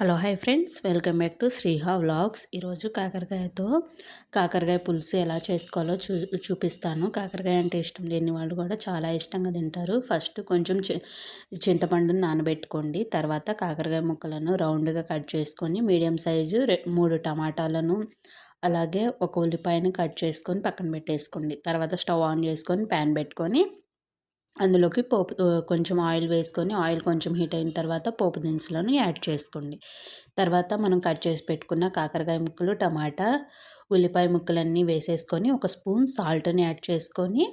Hello hi friends. Welcome back to Sriha vlogs. ఈరోజు కాకరకాయతో కాకరకాయ పులుసు ఎలా చేసుకోవాలో చూ చూపిస్తాను. కాకరకాయ అంటే ఇష్టం లేని వాళ్ళు కూడా చాలా ఇష్టంగా తింటారు. ఫస్ట్ కొంచెం చింతపండును నానబెట్టుకోండి. తర్వాత కాకరకాయ ముక్కలను రౌండ్గా కట్ చేసుకొని మీడియం సైజు మూడు టమాటాలను అలాగే ఒక ఉల్లిపాయను కట్ చేసుకొని పక్కన పెట్టేసుకోండి. తర్వాత స్టవ్ ఆన్ చేసుకొని ప్యాన్ పెట్టుకొని అందులోకి పోపు కొంచెం ఆయిల్ వేసుకొని ఆయిల్ కొంచెం హీట్ అయిన తర్వాత పోపు దినుసులను యాడ్ చేసుకోండి. తర్వాత మనం కట్ చేసి పెట్టుకున్న కాకరకాయ ముక్కలు టమాటా ఉల్లిపాయ ముక్కలన్నీ వేసేసుకొని ఒక స్పూన్ సాల్ట్ని యాడ్ చేసుకొని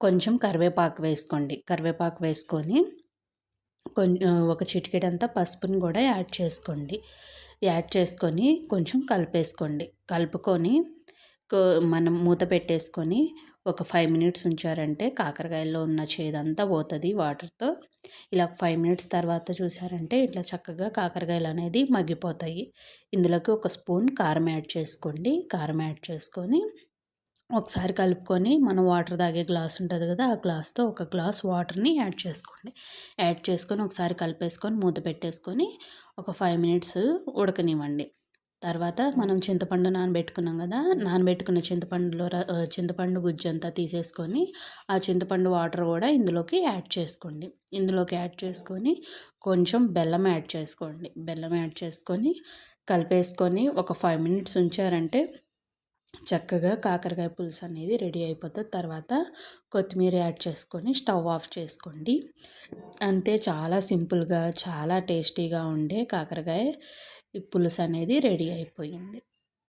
కొంచెం కరివేపాకు వేసుకోండి. కరివేపాకు వేసుకొని కొంచెం ఒక చిటికెడంతా పసుపుని కూడా యాడ్ చేసుకోండి. యాడ్ చేసుకొని కొంచెం కలిపేసుకోండి. కలుపుకొని మనం మూత పెట్టేసుకొని ఒక ఫైవ్ మినిట్స్ ఉంచారంటే కాకరకాయల్లో ఉన్న చేదంతా పోతుంది వాటర్తో. ఇలా ఫైవ్ మినిట్స్ తర్వాత చూసారంటే ఇట్లా చక్కగా కాకరకాయలు అనేది మగ్గిపోతాయి. ఇందులోకి ఒక స్పూన్ కారం యాడ్ చేసుకోండి. కారం యాడ్ చేసుకొని ఒకసారి కలుపుకొని మనం వాటర్ తాగే గ్లాస్ ఉంటుంది కదా ఆ గ్లాస్తో ఒక గ్లాస్ వాటర్ని యాడ్ చేసుకోండి. యాడ్ చేసుకొని ఒకసారి కలిపేసుకొని మూత పెట్టేసుకొని ఒక ఫైవ్ మినిట్స్ ఉడకనివ్వండి. తర్వాత మనం చింతపండు నానబెట్టుకున్నాం కదా నానబెట్టుకున్న చింతపండులో చింతపండు గుజ్జు అంతా తీసేసుకొని ఆ చింతపండు వాటర్ కూడా ఇందులోకి యాడ్ చేసుకోండి. ఇందులోకి యాడ్ చేసుకొని కొంచెం బెల్లం యాడ్ చేసుకోండి. బెల్లం యాడ్ చేసుకొని కలిపేసుకొని ఒక ఫైవ్ మినిట్స్ ఉంచారంటే చక్కగా కాకరకాయ పులుసు అనేది రెడీ అయిపోతుంది తర్వాత కొత్తిమీర యాడ్ చేసుకొని స్టవ్ ఆఫ్ చేసుకోండి. అంతే చాలా సింపుల్గా చాలా టేస్టీగా ఉండే కాకరకాయ పులుసు అనేది రెడీ అయిపోయింది.